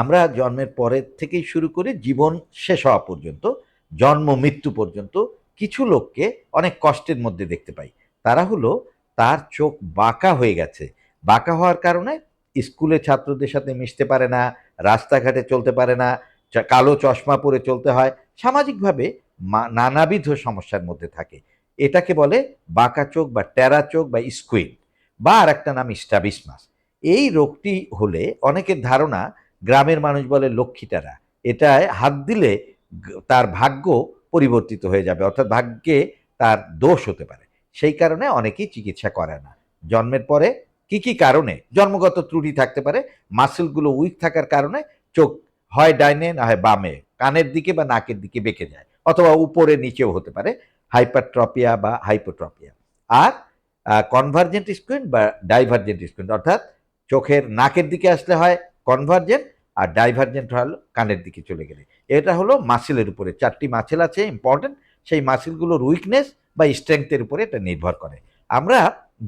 আমরা জন্মের পরের থেকেই শুরু করে জীবন শেষ হওয়া পর্যন্ত, জন্ম, মৃত্যু পর্যন্ত কিছু লোককে অনেক কষ্টের মধ্যে দেখতে পাই। তারা হলো তার চোখ বাঁকা হয়ে গেছে। বাঁকা হওয়ার কারণে স্কুলে ছাত্রদের সাথে মিশতে পারে না, রাস্তাঘাটে চলতে পারে না কালো চশমা পরে চলতে হয়। সামাজিকভাবে নানাবিধ সমস্যার মধ্যে থাকে। এটাকে বলে বাঁকা চোখ বা টেরা চোখ বা স্কুইন বা আর একটা নাম স্টাবিসমাস। এই রোগটি হলে অনেকের ধারণা গ্রামের মানুষ বলে লক্ষ্মীটারা এটায় হাত দিলে তার ভাগ্য পরিবর্তিত হয়ে যাবে, অর্থাৎ ভাগ্যে তার দোষ হতে পারে। সেই কারণে অনেকেই চিকিৎসা করে না। জন্মের পরে কি কি কারণে? জন্মগত ত্রুটি থাকতে পারে মাসেলগুলো উইক থাকার কারণে চোখ হয় ডাইনে, না হয় বামে, কানের দিকে বা নাকের দিকে বেঁকে যায়, অথবা উপরে নিচেও হতে পারে হাইপারট্রপিয়া বা হাইপোট্রপিয়া আর কনভার্জেন্ট স্কুইন বা ডাইভার্জেন্ট স্কুইন অর্থাৎ চোখের নাকের দিকে আসলে হয় কনভার্জেন্ট আর ডাইভার্জেন্ট হলো কানের দিকে চলে গেলে। এটা হলো মাসেলের উপরে। চারটি মাসেল আছে ইম্পর্টেন্ট সেই মাসেলগুলোর উইকনেস বা স্ট্রেংথের উপরে এটা নির্ভর করে। আমরা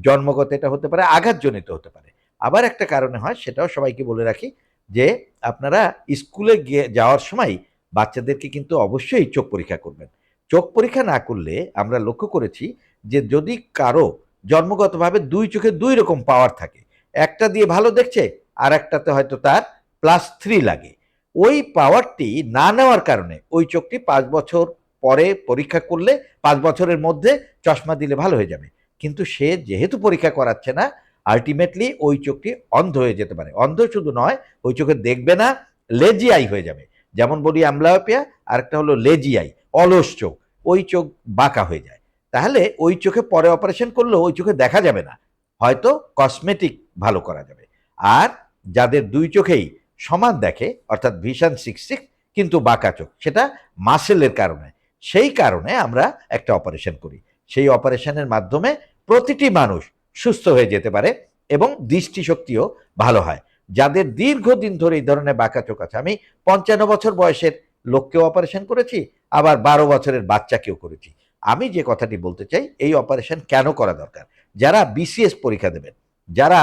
জন্মগত এটা হতে পারে, আঘাতজনিত হতে পারে। আবার একটা কারণে হয়, সেটাও সবাইকে বলে রাখি যে, আপনারা স্কুলে গিয়ে যাওয়ার সময় বাচ্চাদেরকে কিন্তু অবশ্যই চোখ পরীক্ষা করবেন। চোখ পরীক্ষা না করলে আমরা লক্ষ্য করেছি যে, যদি কারও জন্মগতভাবে দুই চোখে দুই রকম পাওয়ার থাকে, একটা দিয়ে ভালো দেখছে আর একটাতে হয়তো তার প্লাস থ্রি লাগে। ওই পাওয়ারটি না নেওয়ার কারণে ওই চোখটি পাঁচ বছর পরে পরীক্ষা করলে, পাঁচ বছরের মধ্যে চশমা দিলে ভালো হয়ে যাবে। কিন্তু সে যেহেতু পরীক্ষা করাচ্ছে না আলটিমেটলি ওই চোখটি অন্ধ হয়ে যেতে পারে। অন্ধ শুধু নয়, ওই চোখে দেখবে না লেজি আই হয়ে যাবে। যেমন বলি আমলাওপিয়া আরেকটা হলো লেজি আই অলস চোখ, ওই চোখ বাঁকা হয়ে যায়। তাহলে ওই চোখে পরে অপারেশন করলেও ওই চোখে দেখা যাবে না। হয়তো কসমেটিক ভালো করা যাবে। আর যাদের দুই চোখেই সমান দেখে, অর্থাৎ ভিশন সিক্স সিক্স, কিন্তু বাঁকা চোখ, সেটা মাসেলের কারণে। সেই কারণে আমরা একটা অপারেশন করি। সেই অপারেশনের মাধ্যমে প্রতিটি মানুষ সুস্থ হয়ে যেতে পারে এবং দৃষ্টিশক্তিও ভালো হয়। যাদের দীর্ঘদিন ধরে এই ধরনের বাঁকা চোখ আছে, আমি পঞ্চান্ন বছর বয়সের লোককেও অপারেশন করেছি, আবার বারো বছরের বাচ্চাকেও করেছি। আমি যে কথাটি বলতে চাই, এই অপারেশন কেন করা দরকার? যারা বিসিএস পরীক্ষা দেবেন, যারা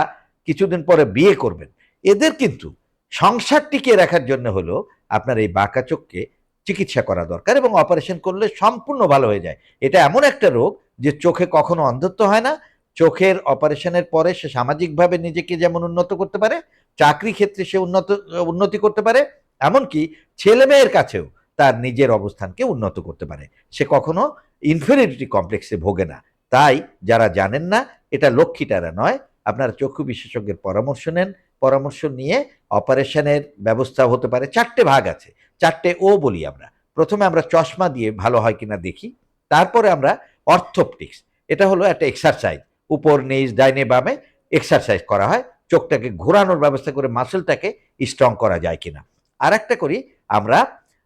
কিছুদিন পরে বিয়ে করবেন এদের কিন্তু সংসার টিকিয়ে রাখার জন্য হলো আপনার এই বাঁকা চোখকে চিকিৎসা করা দরকার এবং অপারেশন করলে সম্পূর্ণ ভালো হয়ে যায়। এটা এমন একটা রোগ যে চোখে কখনো অন্ধত্ব হয় না। চোখের অপারেশনের পরে সে সামাজিকভাবে নিজেকে যেমন উন্নত করতে পারে, চাকরি ক্ষেত্রে সে উন্নত, উন্নতি করতে পারে, এমনকি ছেলে মেয়ের কাছেও তার নিজের অবস্থানকে উন্নত করতে পারে। সে কখনো ইনফেরিয়রিটি কমপ্লেক্সে ভোগে না। তাই যারা জানেন না, এটা লক্ষ্মীটারা নয়। আপনারা চক্ষু বিশেষজ্ঞের পরামর্শ নেন পরামর্শ নিয়ে অপারেশনের ব্যবস্থা হতে পারে। চারটে ভাগ আছে। চারটে ও বলি আমরা। প্রথমে আমরা চশমা দিয়ে ভালো হয় কিনা দেখি। তারপরে আমরা অর্থোপটিক্স এটা হলো একটা এক্সারসাইজ উপর, নিচ, ডাইনে, বামে এক্সারসাইজ করা হয়। চোখটাকে ঘোরানোর ব্যবস্থা করে মাসেলটাকে স্ট্রং করা যায় কিনা। আর একটা করি আমরা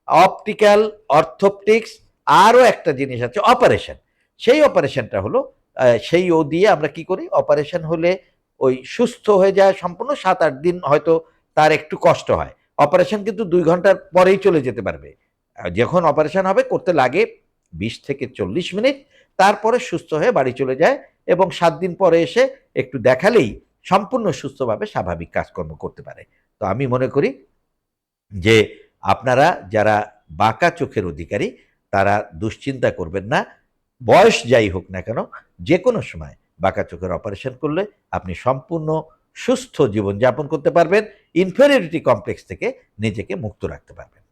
অপটিক্যাল অর্থোপটিক্স আরও একটা জিনিস আছে অপারেশন সেই অপারেশনটা হলো সেই ও দিয়ে আমরা কি করি? অপারেশন হলে ওই সুস্থ হয়ে যায় সম্পূর্ণ, সাত আট দিন হয়তো তার একটু কষ্ট হয়। অপারেশন কিন্তু দুই ঘণ্টার পরেই চলে যেতে পারবে। যখন অপারেশন হবে, করতে লাগে বিশ থেকে চল্লিশ মিনিট, তারপরে সুস্থ হয়ে বাড়ি চলে যায় এবং সাত দিন পরে এসে একটু দেখালেই সম্পূর্ণ সুস্থভাবে স্বাভাবিক কাজকর্ম করতে পারে। তো আমি মনে করি যে আপনারা যারা বাঁকা চোখের অধিকারী, তারা দুশ্চিন্তা করবেন না। বয়স যাই হোক না কেন যে কোনো সময় বাঁকা চোখের অপারেশন করলে আপনি সম্পূর্ণ সুস্থ জীবনযাপন করতে পারবেন ইনফেরিয়রিটি কমপ্লেক্স থেকে নিজেকে মুক্ত রাখতে পারবেন।